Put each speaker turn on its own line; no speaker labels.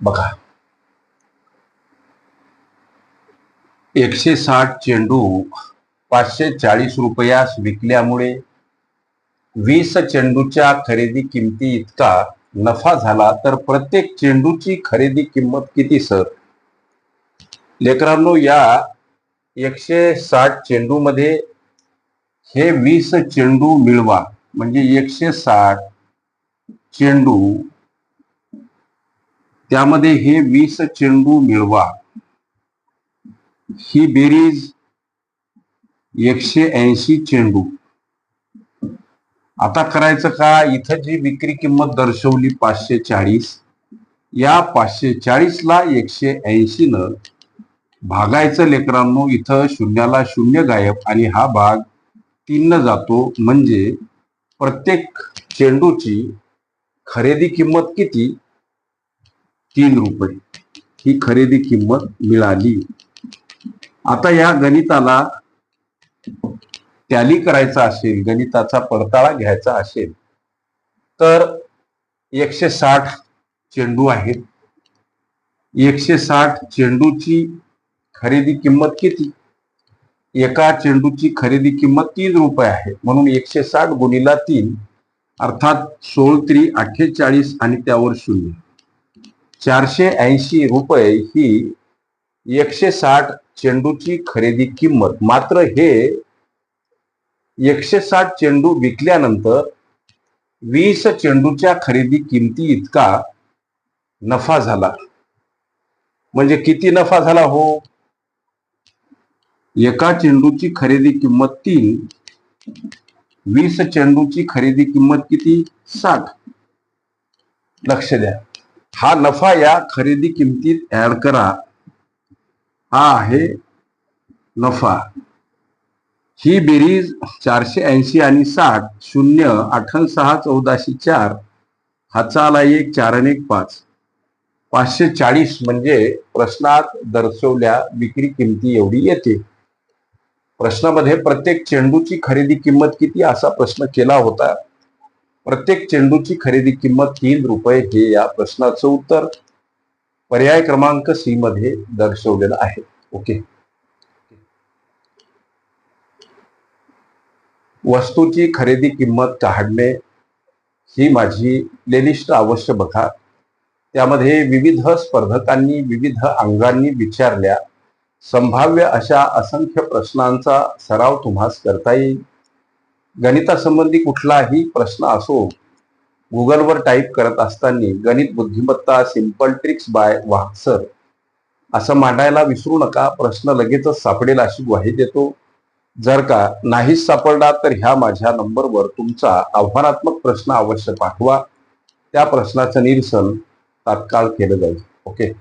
बघा. एकशे साठ चेंडू पाचशे चाळीस रुपयास विकल्यामुळे वीस चेंडूच्या खरेदी किमती इतका नफा झाला तर प्रत्येक चेंडूची खरेदी किंमत किती सर? लेकरांनो या एकशे साठ चेंडूमध्ये हे वीस चेंडू मिळवा. म्हणजे एकशे साठ चेंडू त्यामध्ये हे वीस चेंडू मिळवा. ही बेरीज एकशे ऐंशी चेंडू. आता करायचं का? इथं जी विक्री किंमत दर्शवली पाचशे चाळीस या पाचशे चाळीस ला एकशे ऐंशी न भागायचं लेकरांनो इथं शून्याला शून्य गायब आणि हा भाग तीन जातो. म्हणजे प्रत्येक चेंडूची खरेदी किंमत किती? तीन रुपये. ही खरेदी किंमत मिळाली. आता या गणिताला टॅली करायचा असेल गणिताचा पडताळा घ्यायचा असेल तर एकशे साठ चेंडू आहेत. एकशे साठ चेंडूची खरेदी किंमत किती? एका चेंडूची खरेदी किंमत तीन रुपये आहे. म्हणून एकशे साठ गुणिला तीन अर्थात सोळ त्री अठ्ठेचाळीस आणि त्यावर शून्य. चारशे ऐंशी रुपये ही एकशे साठ चेंडूची खरेदी किंमत. मात्र हे एकशे साठ चेंडू विकल्यानंतर वीस चेंडूच्या खरेदी किमती इतका नफा झाला. म्हणजे किती नफा झाला हो? एका चेंडूची खरेदी किंमत तीन वीस चेंडूची खरेदी किंमत किती? साठ. लक्ष द्या. हा नफा या खरेदी किमतीत ऍड करा. हा आहे नफा. ही बेरीज चारशे ऐंशी आणि साठ शून्य आठन सहा चौदाशे चार हाचाला एक चार आणि एक पाच. पाचशे चाळीस म्हणजे प्रश्नात दर्शवल्या विक्री किमती एवढी येते. प्रश्नामध्ये प्रत्येक चेंडूची खरेदी किंमत किती असा प्रश्न केला होता. प्रत्येक चेंडूची खरेदी किंमत तीन रुपये हे या प्रश्नाचं उत्तर पर्याय क्रमांक सी मध्ये दर्शवलेलं आहे. ओके. वस्तूची खरेदी किंमत काढणे ही माझी प्लेलिस्ट अवश्य बघा. त्यामध्ये विविध स्पर्धकांनी विविध अंगांनी विचारल्या. संभाव्य अशा असंख्य प्रश्नांचा सराव तुम्हास करता येईल. गणितासंबंधी कुठलाही प्रश्न असो गुगलवर टाईप करत असताना गणित बुद्धिमत्ता सिंपल ट्रिक्स बाय वाहसर असं मांडायला विसरू नका. प्रश्न लगेचच सापडेल अशी ग्वाही देतो. जर का नाहीच सापडला तर ह्या माझ्या नंबरवर तुमचा आव्हानात्मक प्रश्न अवश्य पाठवा. त्या प्रश्नाचं निरसन तात्काळ केलं जाईल. ओके?